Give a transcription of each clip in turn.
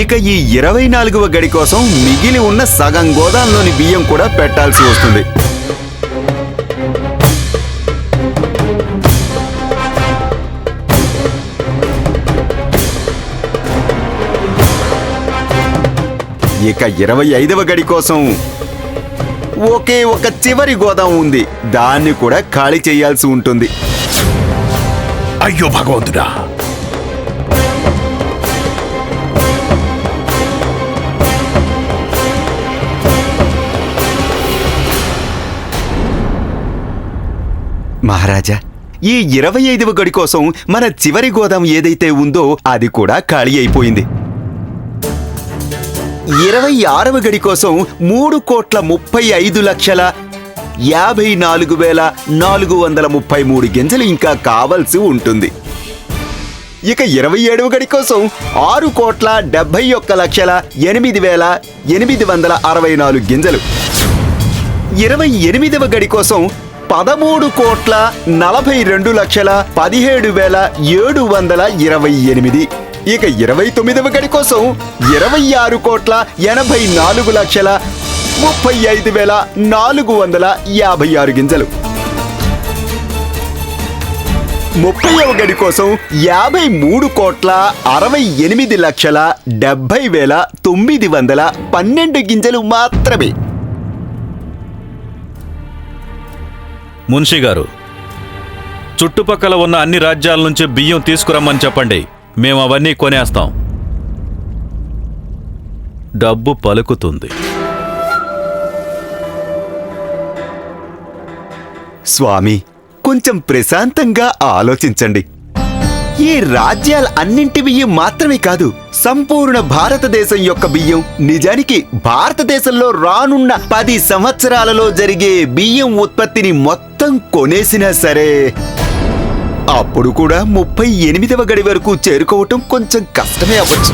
ఇక ఈ ఇరవై నాలుగవ గడి కోసం మిగిలి ఉన్న సగం గోదాంలోని బియ్యం కూడా పెట్టాల్సి వస్తుంది. ఇక ఇరవై ఐదవ గడి కోసం ఒకే ఒక చివరి గోదాం ఉంది. దాన్ని కూడా ఖాళీ చేయాల్సి ఉంటుంది. అయ్యో భగవంతుడా! మహారాజా ఈ ఇరవై ఐదవ గడి కోసం మన చివరి గోదాం ఏదైతే ఉందో అది కూడా ఖాళీ అయిపోయింది. ఇరవై ఆరవ గడి కోసం మూడు కోట్ల ముప్పై ఐదు లక్షల యాభై నాలుగు వేల నాలుగు వందల ముప్పై మూడు గింజలు ఇంకా కావలసి ఉంటుంది. ఇక ఇరవై ఏడవ గడి కోసం ఆరు కోట్ల డెబ్బై ఒక్క లక్షల ఎనిమిది వేల ఎనిమిది వందల అరవై నాలుగు గింజలు. ఇరవై ఎనిమిదవ గడి కోసం పదమూడు కోట్ల నలభై రెండు లక్షల పదిహేడు వేల ఏడు వందల ఇరవై ఎనిమిది. ఇక ఇరవై తొమ్మిదవ గడి కోసం ఇరవై ఆరు కోట్ల ఎనభై నాలుగు లక్షల ముప్పై ఐదు వేల నాలుగు వందల యాభై ఆరు గింజలు. ముప్పైవ గడి కోసం యాభై మూడు కోట్ల అరవై ఎనిమిది లక్షల డెబ్బై వేల తొమ్మిది వందల పన్నెండు గింజలు మాత్రమే. మున్షి గారు చుట్టుపక్కల ఉన్న అన్ని రాజ్యాల నుంచి బియ్యం తీసుకురమ్మని చెప్పండి. మేము అవన్నీ కొనేస్తాం. డబ్బు పలుకుతుంది. స్వామి కొంచెం ప్రశాంతంగా ఆలోచించండి. ఈ రాజ్యాల అన్నింటి బియ్యం మాత్రమే కాదు సంపూర్ణ భారతదేశం యొక్క బియ్యం. నిజానికి భారతదేశంలో రానున్న పది సంవత్సరాలలో జరిగే బియ్యం ఉత్పత్తిని మొత్తం కొనేసినా సరే అప్పుడు కూడా ముప్పై ఎనిమిదవ గడి వరకు చేరుకోవటం కొంచెం కష్టమే అవ్వచ్చు.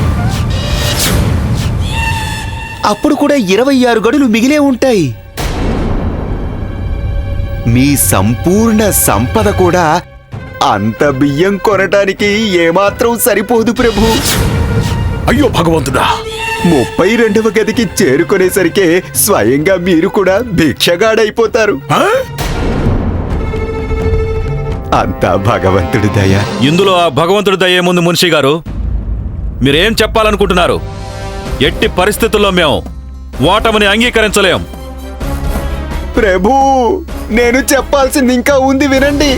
అప్పుడు కూడా ఇరవై ఆరు గడులు మిగిలే ఉంటాయి. మీ సంపూర్ణ సంపద కూడా అంత బియ్యం కొనటానికి ఏమాత్రం సరిపోదు ప్రభు. అయ్యో భగవంతుడా! ముప్పై రెండవ గదికి చేరుకునేసరికే స్వయంగా మీరు కూడా భిక్షగాడైపోతారు? అంతా భగవంతుడి దయ. ఇందులో ఆ భగవంతుడి దయ్యే ముందు మున్షి గారు. మీరేం చెప్పాలనుకుంటున్నారు? ఎట్టి పరిస్థితుల్లో మేము ఓటమిని అంగీకరించలేం. ప్రభు నేను చెప్పాల్సింది ఇంకా ఉంది వినండి.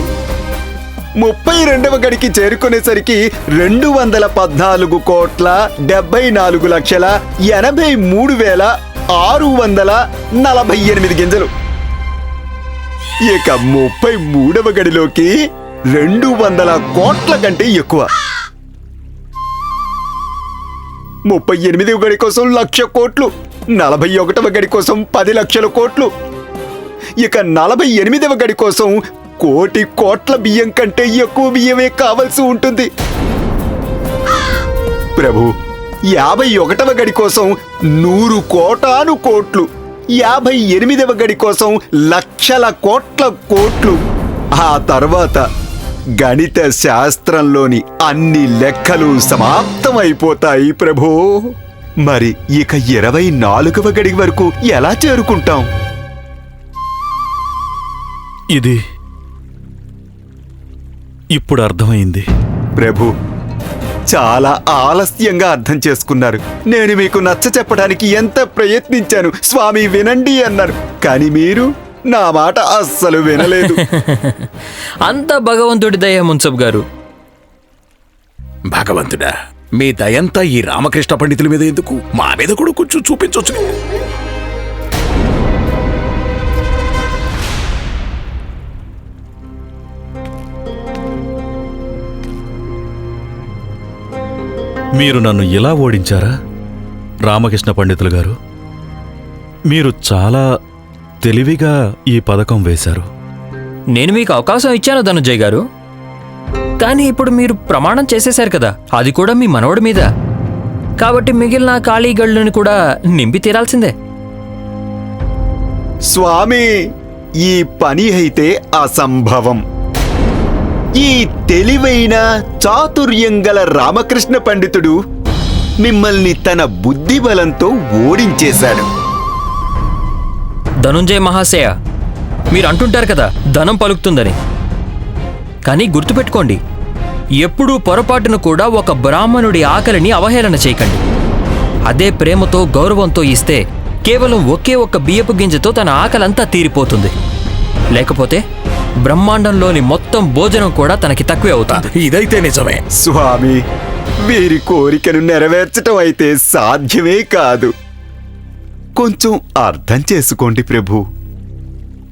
ముప్పై రెండవ గడికి చేరుకునేసరికి రెండు వందల పద్నాలుగు కోట్ల డెబ్బై నాలుగు లక్షల ఎనభై మూడు వేల ఆరు వందల నలభై ఎనిమిది గింజలు. ఇక ముప్పై మూడవ గడిలోకి రెండు వందల కోట్ల కంటే ఎక్కువ. ముప్పై ఎనిమిదవ గడి కోసం లక్ష కోట్లు నలభై ఒకటవ గడి కోసం పది లక్షల కోట్లు. ఇక నలభై ఎనిమిదవ గడి కోసం కోటి కోట్ల బియ్యం కంటే ఎక్కువ బియ్యమే కావలసి ఉంటుంది. ప్రభు యాభై ఒకటవ గడి కోసం నూరు కోటాను కోట్లు. యాభై ఎనిమిదవ గడి కోసం లక్షల కోట్ల కోట్లు. ఆ తర్వాత గణిత శాస్త్రంలోని అన్ని లెక్కలు సమాప్తమైపోతాయి ప్రభు. మరి ఇక ఇరవై నాలుగవ గడి వరకు ఎలా చేరుకుంటాం? ఇది ఇప్పుడు అర్థమైంది. ప్రభు చాలా ఆలస్యంగా అర్థం చేసుకున్నారు. నేను మీకు నచ్చ చెప్పడానికి ఎంత ప్రయత్నించాను స్వామి వినండి అన్నారు. కానీ మీరు నా మాట అస్సలు వినలేదు. అంత భగవంతుడి దయ మున్సబ్ గారు. భగవంతుడా మీ దయంతా ఈ రామకృష్ణ పండితుల మీద ఎందుకు? మా మీద కూడా కొంచెం చూపించవచ్చు మీరు నన్ను ఇలా ఓడించారా? రామకృష్ణ పండితులు గారు మీరు చాలా తెలివిగా ఈ పథకం వేశారు. నేను మీకు అవకాశం ఇచ్చాను ధనుంజయ్ గారు. కానీ ఇప్పుడు మీరు ప్రమాణం చేసేశారు కదా అది కూడా మీ మనవడి మీద. కాబట్టి మిగిలిన ఖాళీ గళ్ళని కూడా నింపి తీరాల్సిందే. స్వామి ఈ పని అయితే అసంభవం. ఈ తెలివైన చాతుర్యం గల రామకృష్ణ పండితుడు మిమ్మల్ని తన బుద్ధి బలంతో ఓడించేశాడు. ధనుంజయ మహాశయ మీరు అంటుంటారు కదా ధనం పలుకుతుందని. కానీ గుర్తుపెట్టుకోండి ఎప్పుడూ పొరపాటును కూడా ఒక బ్రాహ్మణుడి ఆకలిని అవహేళన చేయకండి. అదే ప్రేమతో గౌరవంతో ఇస్తే కేవలం ఒకే ఒక్క బియ్యపు గింజతో తన ఆకలంతా తీరిపోతుంది. లేకపోతే బ్రహ్మాండంలోని మొత్తం భోజనం కూడా తనకి తక్కువే అవుతుంది. ఇదైతే నిజమే. స్వామి వీరి కోరికను నెరవేర్చటం అయితే సాధ్యమే కాదు. కొంచెం అర్థం చేసుకోండి ప్రభు.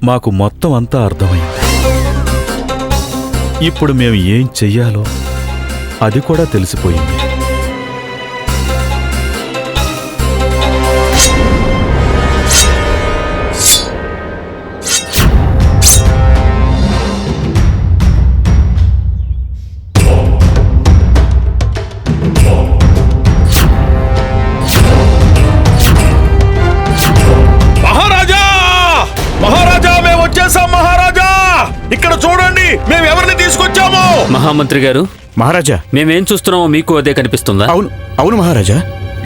మాకు మొత్తం అంతా అర్థమైంది. ఇప్పుడు మేము ఏం చెయ్యాలో అది కూడా తెలిసిపోయింది. మహామంత్రి గారు? మహారాజా. మేమేం చూస్తున్నామో మీకు అదే కనిపిస్తుందా? అవును. అవును మహారాజా.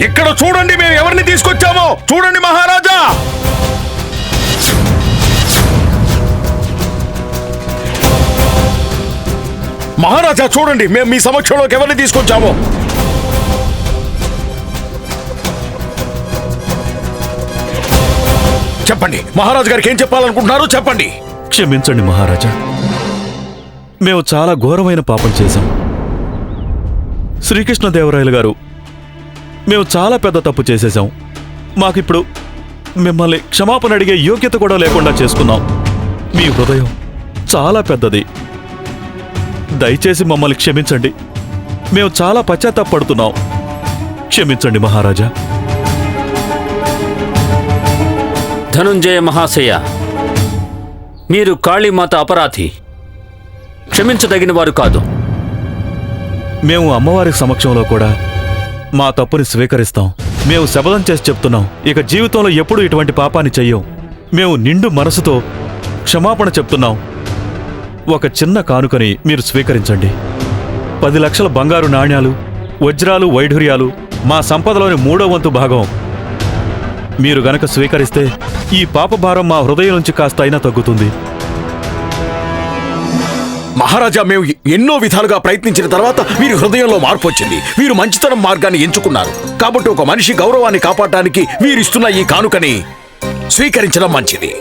ఇక్కడ చూడండి మేము ఎవరిని తీసుకొచ్చామో. చూడండి మహారాజా. మహారాజా చూడండి మేము మీ సమక్షంలోకి ఎవరిని తీసుకొచ్చామో. చెప్పండి. మహారాజు గారికి ఏం చెప్పాలనుకుంటున్నారు చెప్పండి. క్షమించండి మహారాజా. మేము చాలా ఘోరమైన పాపం చేశాం. శ్రీకృష్ణదేవరాయలు గారు మేము చాలా పెద్ద తప్పు చేసేసాం మాకిప్పుడు మిమ్మల్ని క్షమాపణ అడిగే యోగ్యత కూడా లేకుండా చేసుకున్నాం. మీ హృదయం చాలా పెద్దది. దయచేసి మమ్మల్ని క్షమించండి. మేము చాలా పశ్చాత్తాపడుతున్నాం. క్షమించండి మహారాజా. ధనుంజయ మహాశయ మీరు కాళీమాత అపరాధి. క్షమించదగిన వారు కాదు. మేము అమ్మవారి సమక్షంలో కూడా మా తప్పుని స్వీకరిస్తాం. మేము శపథం చేసి చెప్తున్నాం. ఇక జీవితంలో ఎప్పుడూ ఇటువంటి పాపాన్ని చెయ్యం. మేము నిండు మనసుతో క్షమాపణ చెప్తున్నాం. ఒక చిన్న కానుకని మీరు స్వీకరించండి. పది లక్షల బంగారు నాణ్యాలు వజ్రాలు వైఢూర్యాలు మా సంపదలోని మూడో వంతు భాగం. మీరు గనక స్వీకరిస్తే ఈ పాపభారం మా హృదయం నుంచి కాస్త అయినా తగ్గుతుంది. మహారాజా మేము ఎన్నో విధాలుగా ప్రయత్నించిన తర్వాత వీరి హృదయంలో మార్పు వచ్చింది. వీరు మంచితనం మార్గాన్ని ఎంచుకున్నారు. కాబట్టి ఒక మనిషి గౌరవాన్ని కాపాడటానికి వీరిస్తున్న ఈ కానుకని స్వీకరించడం మంచిది.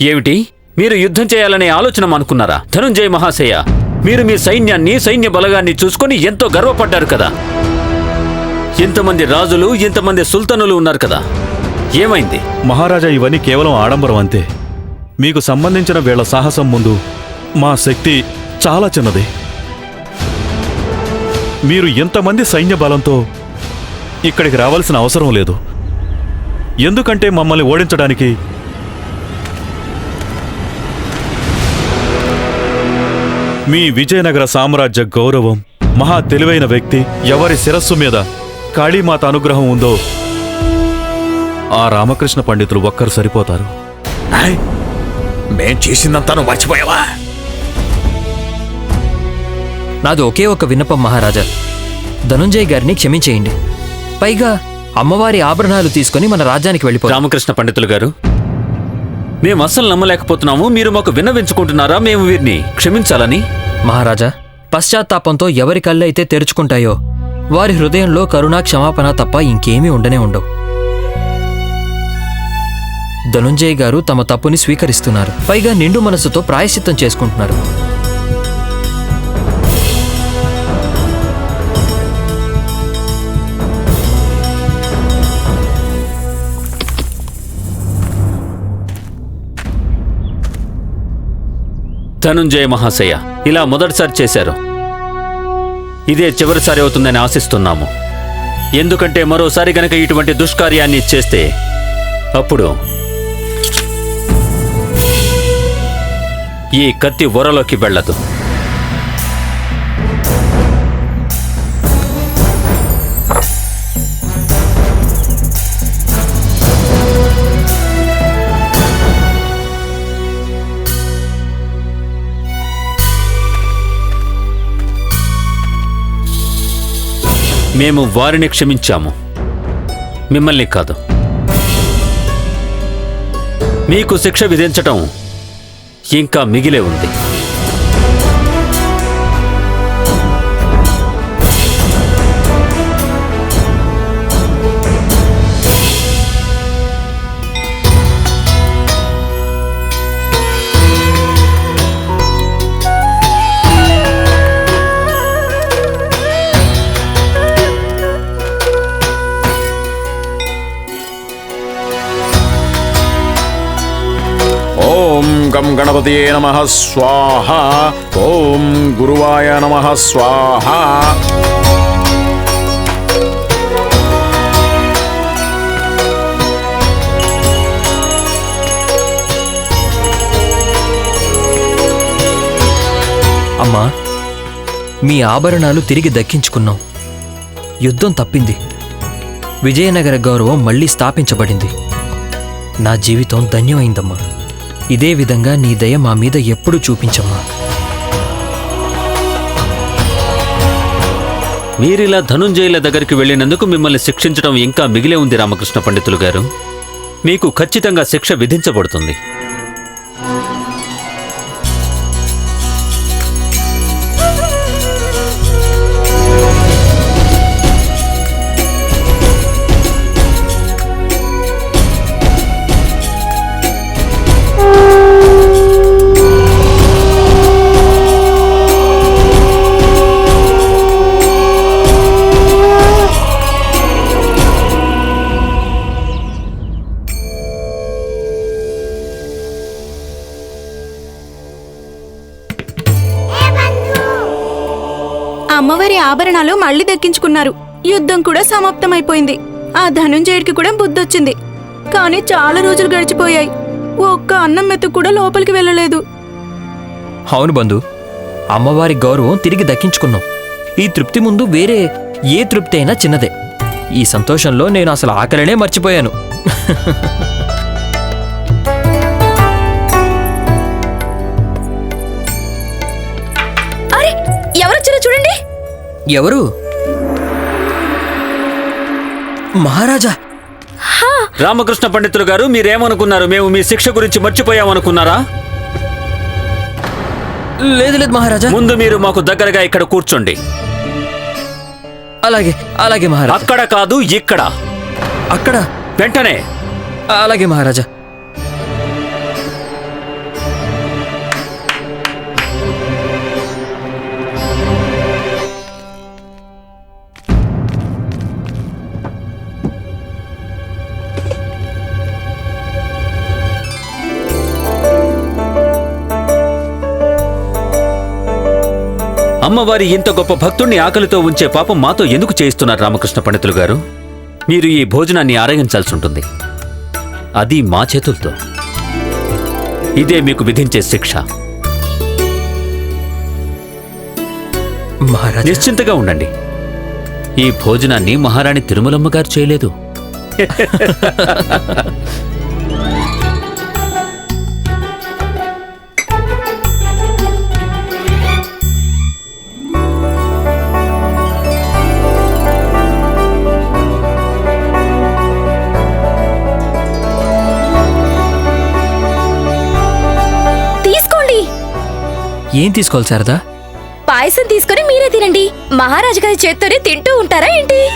ఏమిటి? మీరు యుద్ధం చేయాలనే ఆలోచన అనుకున్నారా? ధనుంజయ మహాశయ మీరు మీ సైన్యాన్ని సైన్య బలగాన్ని చూసుకొని ఎంతో గర్వపడ్డారు కదా. ఇంతమంది రాజులు ఇంతమంది సుల్తానులు ఉన్నారు కదా. ఏమైంది? మహారాజా ఇవన్నీ కేవలం ఆడంబరం అంతే. మీకు సంబంధించిన వీళ్ళ సాహసం ముందు మా శక్తి చాలా చిన్నది. మీరు ఎంతమంది సైన్య బలంతో ఇక్కడికి రావాల్సిన అవసరం లేదు. ఎందుకంటే మమ్మల్ని ఓడించడానికి మీ విజయనగర సామ్రాజ్య గౌరవం మహా తెలివైన వ్యక్తి ఎవరి శిరస్సు మీద కాళీమాత అనుగ్రహం ఉందో ఆ రామకృష్ణ పండితులు ఒక్కరు సరిపోతారు. మేం చేసిందంతా నువ్వు మర్చిపోయావా? నాది ఒకే ఒక విన్నపం మహారాజా. ధనుంజయ్ గారిని క్షమించేయండి. పైగా అమ్మవారి ఆభరణాలు తీసుకొని మన రాజ్యానికి వెళ్ళిపోతాం రామకృష్ణ పండితులు గారు మేము అస్సలు నమ్మలేకపోతున్నాము. మీరు మాకు విన్నవించుకుంటున్నారా? మేము వీరిని క్షమించాలని. మహారాజా పశ్చాత్తాపంతో ఎవరి కళ్ళైతే తెరుచుకుంటాయో వారి హృదయంలో కరుణా క్షమాపణ తప్ప ఇంకేమీ ఉండనే ఉండవు. ధనుంజయ్ గారు తమ తప్పుని స్వీకరిస్తున్నారు. పైగా నిండు మనసుతో ప్రాయశ్చిత్తం చేసుకుంటున్నారు. ధనుంజయ మహాశయ ఇలా మొదటిసారి చేశారు. ఇదే చివరిసారి అవుతుందని ఆశిస్తున్నాము. ఎందుకంటే మరోసారి గనక ఇటువంటి దుష్కార్యాన్ని చేస్తే అప్పుడు ఈ కత్తి ఒరలోకి వెళ్ళదు. మేము వారిని క్షమించాము. మిమ్మల్ని కాదు. మీకు శిక్ష విధించటం ఇంకా మిగిలే ఉంది. ఓం గణపతియే నమ. స్వాహ. ఓం గురువాయ నమ. స్వాహ. అమ్మా మీ ఆభరణాలు తిరిగి దక్కించుకున్నాం. యుద్ధం తప్పింది. విజయనగర గౌరవం మళ్ళీ స్థాపించబడింది. నా జీవితం ధన్యమైందమ్మా. ఇదే విధంగా నీ దయ మా మీద ఎప్పుడూ చూపించమ్మా. మీరిలా ధనుంజయుల దగ్గరికి వెళ్ళినందుకు మిమ్మల్ని శిక్షించడం ఇంకా మిగిలే ఉంది రామకృష్ణ పండితులు గారు. మీకు ఖచ్చితంగా శిక్ష విధించబడుతుంది. అమ్మవారి ఆభరణాలు మళ్ళీ దక్కించుకున్నారు. యుద్ధం కూడా సమాప్తమైపోయింది. ఆ ధనుంజయుడికి కూడా బుద్ధొచ్చింది. కానీ చాలా రోజులు గడిచిపోయాయి. ఒక్క అన్నం మెతుకు కూడా లోపలికి వెళ్ళలేదు. అవును బంధు. అమ్మవారి గౌరవం తిరిగి దక్కించుకున్నాం. ఈ తృప్తి ముందు వేరే ఏ తృప్తి అయినా చిన్నదే. ఈ సంతోషంలో నేను అసలు ఆకలినే మర్చిపోయాను. అరే ఎవరొచ్చారో చూడండి. ఎవరు? మహారాజా! రామకృష్ణ పండితులు గారు మీరేమనుకున్నారు? మేము మీ శిక్ష గురించి మర్చిపోయామనుకున్నారా? లేదు లేదు మహారాజా. ముందు మీరు మాకు దగ్గరగా ఇక్కడ కూర్చోండి. అలాగే అలాగే మహారాజా. అక్కడ కాదు ఇక్కడ. అక్కడ? వెంటనే. అలాగే మహారాజా. అమ్మవారి ఇంత గొప్ప భక్తుణ్ణి ఆకలితో ఉంచే పాపం మాతో ఎందుకు చేయిస్తున్నారు రామకృష్ణ పండితులు గారు? మీరు ఈ భోజనాన్ని ఆరగించాల్సి ఉంటుంది. అది మా చేతులతో. ఇదే మీకు విధించే శిక్ష. నిశ్చింతగా ఉండండి. ఈ భోజనాన్ని మహారాణి తిరుమలమ్మ గారు చేయలేదు. ఏం తీసుకోవాలి శారదా? పాయసం తీసుకొని మీరే తినండి. మహారాజు గారి చేత్తోనే తింటూ ఉంటారా ఏంటి?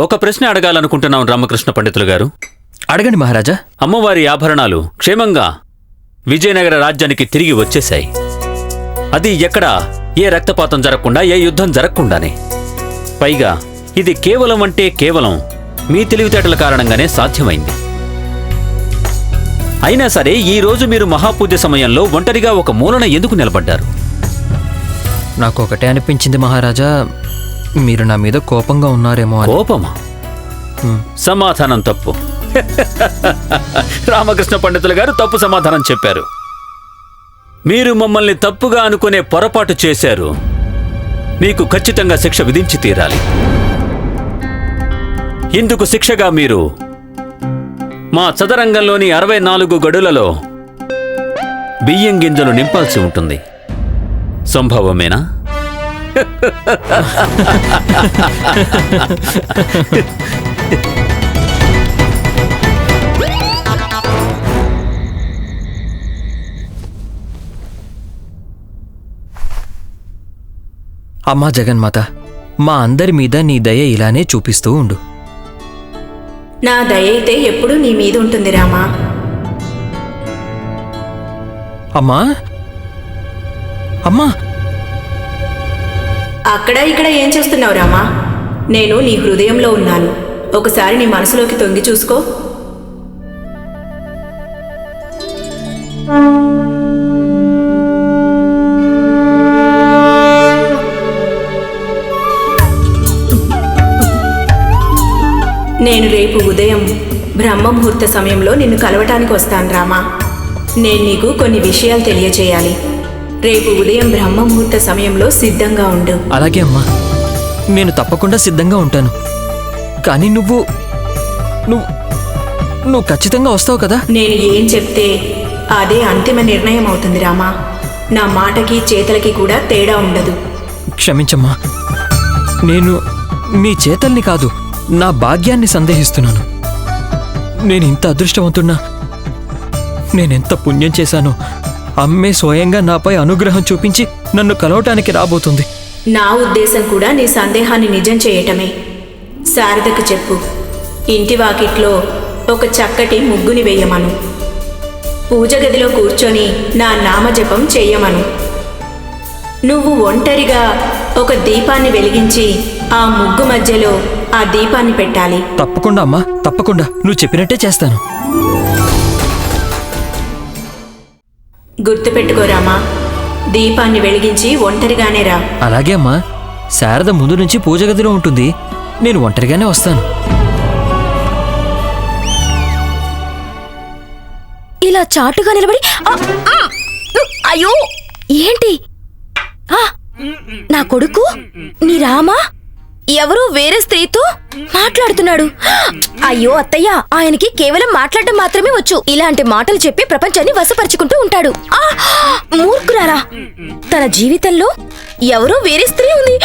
ఒక ప్రశ్న అడగాలనుకుంటున్నాం రామకృష్ణ పండితులు గారు. అడగండి మహారాజా. అమ్మవారి ఆభరణాలు క్షేమంగా విజయనగర రాజ్యానికి తిరిగి వచ్చేశాయి. అది ఎక్కడ? ఏ రక్తపాతం జరగకుండా ఏ యుద్ధం జరగకుండానే. పైగా ఇది కేవలం అంటే కేవలం మీ తెలివితేటల కారణంగానే సాధ్యమైంది. అయినా సరే ఈ రోజు మీరు మహాపూజ సమయంలో ఒంటరిగా ఒక మూలన ఎందుకు నిలబడ్డారు? నాకు ఒకటే అనిపించింది మహారాజా మీరు నా మీద కోపంగా ఉన్నారేమో అని. కోపమా? హ్మ్. సమాధానం తప్పు. రామకృష్ణ పండితులు గారు తప్పు సమాధానం చెప్పారు. మీరు మమ్మల్ని తప్పుగా అనుకునే పొరపాటు చేశారు. మీకు ఖచ్చితంగా శిక్ష విధించి తీరాలి. ఇందుకు శిక్షగా మీరు మా చదరంగంలోని అరవై నాలుగు గడులలో బియ్యం గింజలు నింపాల్సి ఉంటుంది. సంభవమేనా? అమ్మా జగన్మాత మా అందరి మీద నీ దయ ఇలానే చూపిస్తూ ఉండు. నా దయ అయితే ఎప్పుడూ నీ మీద ఉంటుంది రామా. అమ్మా? అమ్మా? అక్కడ ఇక్కడ ఏం చేస్తున్నావు రామా? నేను నీ హృదయంలో ఉన్నాను. ఒకసారి నీ మనసులోకి తొంగి చూసుకో. నేను రేపు ఉదయం బ్రహ్మ ముహూర్త సమయంలో నిన్ను కలవటానికి వస్తాను రామా. నేను నీకు కొన్ని విషయాలు తెలియచేయాలి రేపు ఉదయం బ్రహ్మ ముహూర్త సమయంలో సిద్ధంగా ఉండు. అలాగే అమ్మా. నేను తప్పకుండా సిద్ధంగా ఉంటాను. కానీ నువ్వు నువ్వు నువ్వు ఖచ్చితంగా వస్తావు కదా? నేను ఏం చెప్తే అదే అంతిమ నిర్ణయం అవుతుంది రామా. నా మాటకి చేతలకి కూడా తేడా ఉండదు. క్షమించమ్మా. నేను నీ చేతల్ని కాదు. నా భాగ్యాన్ని సందేహిస్తున్నాను. నేను ఇంత అదృష్టవంతున్నా. నేనెంత పుణ్యం చేశానో అమ్మే స్వయంగా నాపై అనుగ్రహం చూపించి నన్ను కలవటానికి రాబోతుంది. నా ఉద్దేశం కూడా నీ సందేహాన్ని నిజం చేయటమే. శారదకు చెప్పు. ఇంటి వాకిట్లో ఒక చక్కటి ముగ్గుని వేయమను. పూజ గదిలో కూర్చొని నా నామజపం చేయమను. నువ్వు ఒంటరిగా ఒక దీపాన్ని వెలిగించి ఆ ముగ్గు మధ్యలో ఆ దీపాన్ని పెట్టాలి. తప్పకుండా అమ్మా తప్పకుండా. నువ్వు చెప్పినట్టే చేస్తాను. గుర్తుపెట్టుకోరామా దీపాన్ని వెలిగించి ఒంటరిగానే రా. అలాగే అమ్మా శారద ముందు నుంచి పూజ గదిలో ఉంటుంది. నేను ఒంటరిగానే వస్తాను. ఇలా చాటుగా నిలబడి ఆ, ఆ, అయ్యో ఏంటి? ఆ, నా కొడుకు? నీ రామా? ఎవరో వేరే స్త్రీతో మాట్లాడుతున్నాడు. అయ్యో అత్తయ్య ఆయనకి కేవలం మాట్లాడటం మాత్రమే వచ్చు. ఇలాంటి మాటలు చెప్పి ప్రపంచాన్ని వశపరుచుకుంటూ ఉంటాడు. ఆ, మూర్ఖురారా. తన జీవితంలో ఎవరో వేరే స్త్రీ ఉంది.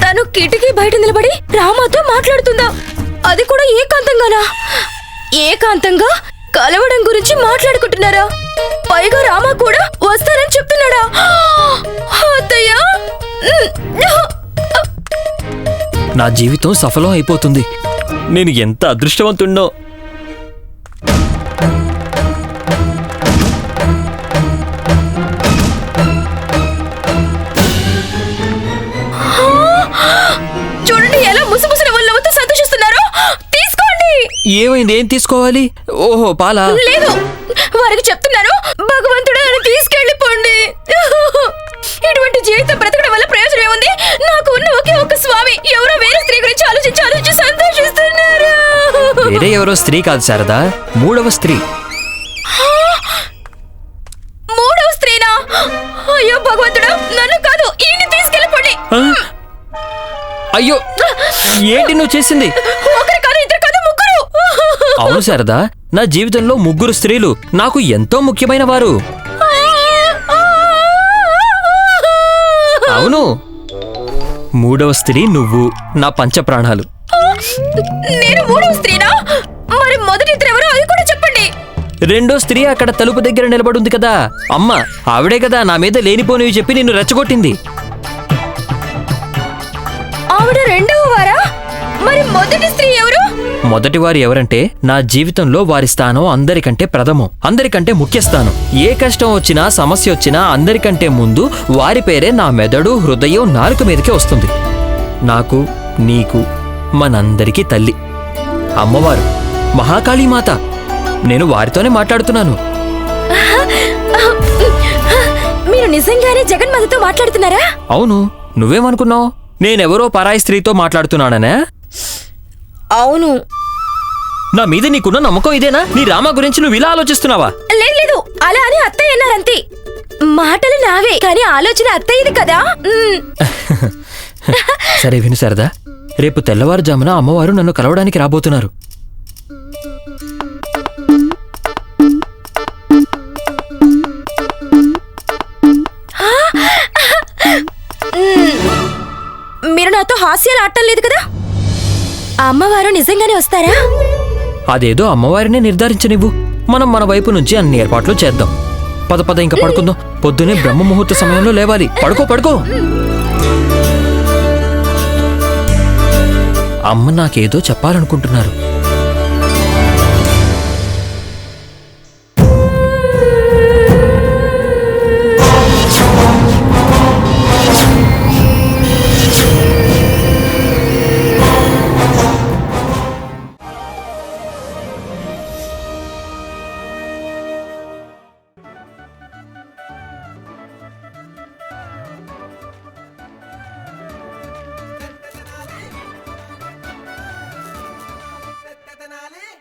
తను కిటికీ బయట నిలబడి రామాతో మాట్లాడుతుందా? అది కూడా ఏకాంతంగానా? ఏకాంతంగా కలవడం గురించి మాట్లాడుకుంటున్నారా? పైగా రామా కూడా వస్తారని చెప్తున్నాడా? అత్తయ్య. నా జీవితం సఫలం అయిపోతుంది. నేను ఎంత అదృష్టవంతుణ్ణో ఏమైంది? ఏం తీసుకోవాలి? ఓహో పాలా? లేదు వారికి చెప్తున్నాను భగవంతుడు తీసుకెళ్ళిపోండి ఇటువంటి జీవితం బ్రతకడం వల్ల ప్రయోజనం ఏముంది నాకు ఉన్న ఒకే ఒక స్వామి ఎవరో వేరే స్త్రీ గురించి ఆలోచించి ఆలోచించి సంతోషిస్తున్నారు. వేరే ఎవరో స్త్రీ కాదు శారదా మూడవ స్త్రీ. మూడవ స్త్రీనా? అయ్యో భగవంతుడా నన్ను కాదు ఈయన్ని తీసుకెళ్ళిపోండి? అయ్యో ఏంటి నువ్వు చేసింది? ఒకరు కాదు ఇద్దరు కాదు ముగ్గురు. అవును శారదా నా జీవితంలో ముగ్గురు స్త్రీలు నాకు ఎంతో ముఖ్యమైన వారు. అవును. మూడవ స్త్రీ నువ్వు నా పంచప్రాణాలు. నేను మూడవ స్త్రీనా? మరి మొదటి ఎవరో అది కూడా చెప్పండి. రెండో స్త్రీ అక్కడ తలుపు దగ్గర నిలబడుంది కదా. అమ్మ ఆవిడే కదా నా మీద లేనిపోనివి చెప్పి నిన్ను రెచ్చగొట్టింది. ఆవిడ రెండవ వారా? మరి మొదటి స్త్రీ ఎవరు? మొదటి వారు ఎవరంటే నా జీవితంలో వారి స్థానం అందరికంటే ప్రథమం అందరికంటే ముఖ్య స్థానం. ఏ కష్టం వచ్చినా సమస్య వచ్చినా అందరికంటే ముందు వారి పేరే నా మెదడు హృదయం నాలుక మీదకే వస్తుంది. నాకు నీకు మనందరికీ తల్లి. అమ్మవారు మహాకాళీమాత నేను వారితోనే మాట్లాడుతున్నాను. మీరు నిజంగానే జగన్మాతతో మాట్లాడుతున్నారా? అవును నువ్వేమనుకున్నావు? నేనెవరో పరాయి స్త్రీతో మాట్లాడుతున్నాననే? అవును. నా మీద నీకున్న నమ్మకం ఇదేనా? నీ రామ గురించి నువ్వు ఇలా ఆలోచిస్తున్నావా? లేదు లేదు. అలా అని అత్తయ్య అన్నారంతే. మాటలు నావే కానీ ఆలోచన అత్తయ్యది కదా? సరే విను సరదా రేపు తెల్లవారుజామున అమ్మవారు నన్ను కలవడానికి రాబోతున్నారు. మీరు నాతో హాస్యాలు ఆడటం లేదు కదా? ఆ అమ్మవారు నిజంగానే వస్తారా? అదేదో అమ్మవారినే నిర్ధారించనివ్వు. మనం మన వైపు నుంచి అన్ని ఏర్పాట్లు చేద్దాం. పద పద ఇంకా పడుకుందాం. పొద్దునే బ్రహ్మ ముహూర్త సమయంలో లేవాలి. పడుకో పడుకో. అమ్మ నాకేదో చెప్పాలనుకుంటున్నారు.